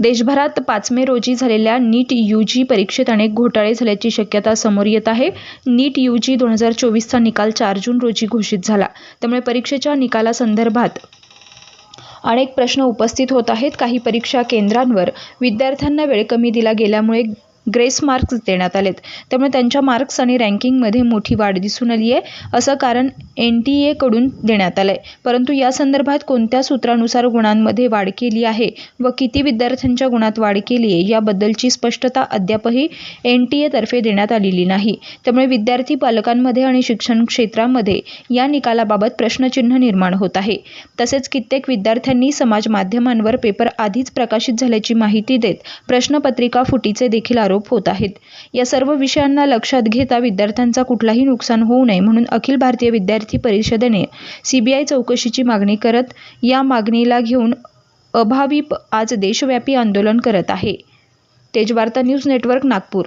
देशभरात पाच मे रोजी झालेल्या नीट यू जी परीक्षेत अनेक घोटाळे झाल्याची शक्यता समोर येत आहे. नीट यू जी दोन हजार चोवीसचा निकाल चार जून रोजी घोषित झाला. त्यामुळे परीक्षेच्या निकालासंदर्भात अनेक प्रश्न उपस्थित होत आहेत. काही परीक्षा केंद्रांवर विद्यार्थ्यांना वेळ कमी दिला गेल्यामुळे ग्रेस मार्क्स देण्यात आलेत. त्यामुळे त्यांच्या मार्क्स आणि रँकिंगमध्ये मोठी वाढ दिसून आली आहे असं कारण एन टी एकडून देण्यात आलं आहे परंतु या संदर्भात कोणत्या सूत्रानुसार गुणांमध्ये वाढ केली आहे व किती विद्यार्थ्यांच्या गुणात वाढ केली आहे याबद्दलची स्पष्टता अद्यापही एन टी एतर्फे देण्यात आलेली नाही. त्यामुळे विद्यार्थी पालकांमध्ये आणि शिक्षण क्षेत्रामध्ये या निकालाबाबत प्रश्नचिन्ह निर्माण होत आहे. तसेच कित्येक विद्यार्थ्यांनी समाज माध्यमांवर पेपर आधीच प्रकाशित झाल्याची माहिती देत प्रश्नपत्रिका फुटीचे देखील आरोप होत आहेत. या सर्व विषयांना लक्षात घेता विद्यार्थ्यांचा कुठलाही नुकसान होऊ नये म्हणून अखिल भारतीय विद्यार्थी परिषदेने सीबीआय चौकशीची मागणी करत या मागणीला घेऊन अभाविप आज देशव्यापी आंदोलन करत आहे. Tejvarta news network Nagpur.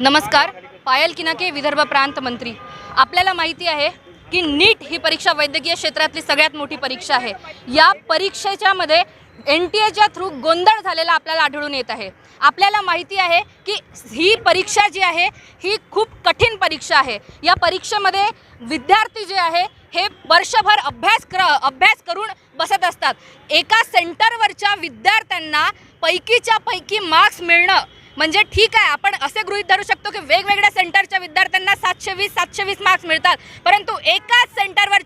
नमस्कार. पायल किनाके विदर्भ प्रांत मंत्री. आपल्याला माहिती आहे की नीट ही परीक्षा वैद्यकीय क्षेत्रातली सगळ्यात मोठी परीक्षा आहे. या परीक्षेच्या मध्ये एन टी एच्या थ्रू गोंधळ झालेला आपल्याला आढळून येत आहे. आपल्याला माहिती आहे की ही परीक्षा जी आहे ही खूप कठीण परीक्षा आहे. या परीक्षेमध्ये विद्यार्थी जे आहे हे वर्षभर अभ्यास कर अभ्यास करून बसत असतात. एका सेंटरवरच्या विद्यार्थ्यांना पैकीच्या पैकी मार्क्स मिळणं म्हणजे ठीक आहे आपण असे गृहित धरू शकतो की वेगवेगळ्या सेंटरच्या विद्यार्थ्यांना सातशे वीस सातशे वीस मार्क्स मिळतात. परंतु एका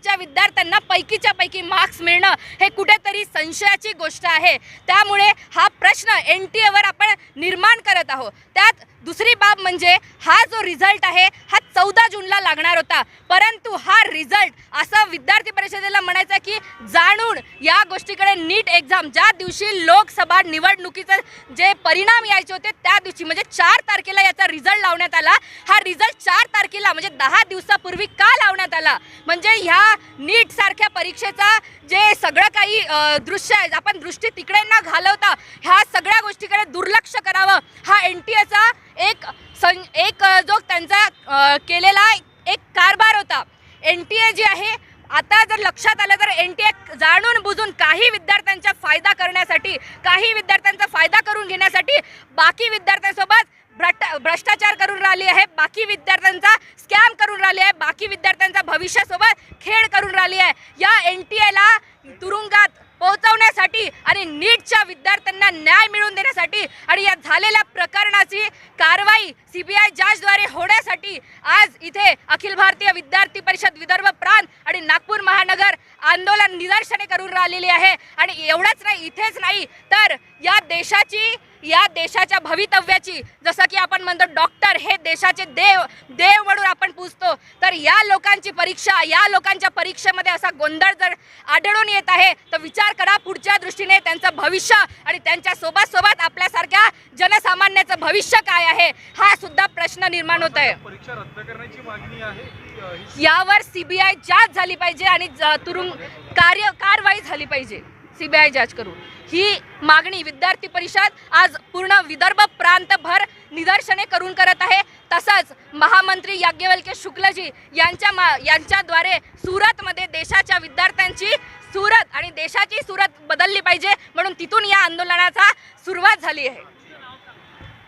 सेंटरवरच्या विद्यार्थ्यांना पैकीच्या पैकी मार्क्स मिळणं हे कुठेतरी संशयाची गोष्ट आहे. त्यामुळे हा प्रश्न एन टी एवर आपण निर्माण करत आहोत. त्यात दुसरी बाब म्हणजे हा जो रिझल्ट आहे हा चौदा जूनला लागणार होता. परंतु हा रिझल्ट असं विद्यार्थी परिषदेला म्हणायचा की जाणून या गोष्टीकडे नीट एक्झाम ज्या दिवशी लोकसभा निवडणुकीचं जे परिणाम यायचे होते त्या दिवशी म्हणजे चार तारखेला याचा रिझल्ट लावण्यात आला. हा रिझल्ट चार तारखेला म्हणजे दहा दिवसापूर्वी का लावण्यात आला? म्हणजे ह्या नीट सारख्या परीक्षेचा जे सगळं काही दृश्य आहे आपण दृष्टी तिकडे न घालवता ह्या सगळ्या गोष्टीकडे दुर्लक्ष करावं. हा एन टी एचा एक सं एक जो त्यांचा केलेला एक कारभार होता. एन टी ए जी आहे आता जर लक्षात आलं तर एन टी ए जाणून बुजून काही विद्यार्थ्यांचा फायदा करण्यासाठी काही विद्यार्थ्यांचा फायदा करून घेण्यासाठी बाकी विद्यार्थ्यांसोबत भ्रष्टाचार करून राहिली आहे बाकी विद्यार्थ्यांचा स्कॅम करून राहिली आहे बाकी विद्यार्थ्यांचा भविष्यासोबत खेळ करून राहिली आहे. या एन टी एला तुरुंगात पोहोचवण्यासाठी आणि नीटच्या विद्यार्थ्यांना न्याय मिळवून देण्यासाठी आणि या झालेल्या प्रकरणाची कारवाई सी बी आय जजद्वारे होण्यासाठी आज इथे अखिल भारतीय विद्यार्थी परिषद विदर्भ प्रांत आणि नागपूर महानगर आंदोलन निदर्शने करून राहिलेली आहे. आणि एवढंच नाही इथेच नाही तर या देशाची या देशाच्या भवितव्याची जसं की आपण म्हणतो डॉक्टर हे देशाचे देव देव म्हणून आपण पूजतो. तर या लोकांची परीक्षा या लोकांच्या परीक्षेमध्ये असा गोंधळ जर आढळून येत आहे तर विचार करा पुढच्या दृष्टीने त्यांचं भविष्य आणि त्यांच्यासोबत सोबत आपल्यासारख्या जनसामान्याचं भविष्य काय आहे हा सुद्धा प्रश्न निर्माण होत आहे. परीक्षा रद्द करण्याची मागणी आहे की, अ, यावर सीबीआय जांच झाली पाहिजे आणि तुरुंग कार्य कारवाई झाली पाहिजे. सीबीआय जांच करून. ही मागणी विद्यार्थी परिषद आज पूर्ण विदर्भ प्रांतभर निदर्शने करून करत आहे. तसंच महामंत्री याज्ञवल्क्य शुक्लजी यांच्या मा यांच्याद्वारे सुरतमध्ये देशाच्या विद्यार्थ्यांची सुरत आणि देशाची सुरत बदलली पाहिजे म्हणून तिथून या आंदोलनाचा सुरुवात झाली आहे.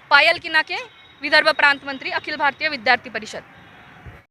पायल किनाके विदर्भ प्रांत मंत्री अखिल भारतीय विद्यार्थी परिषद.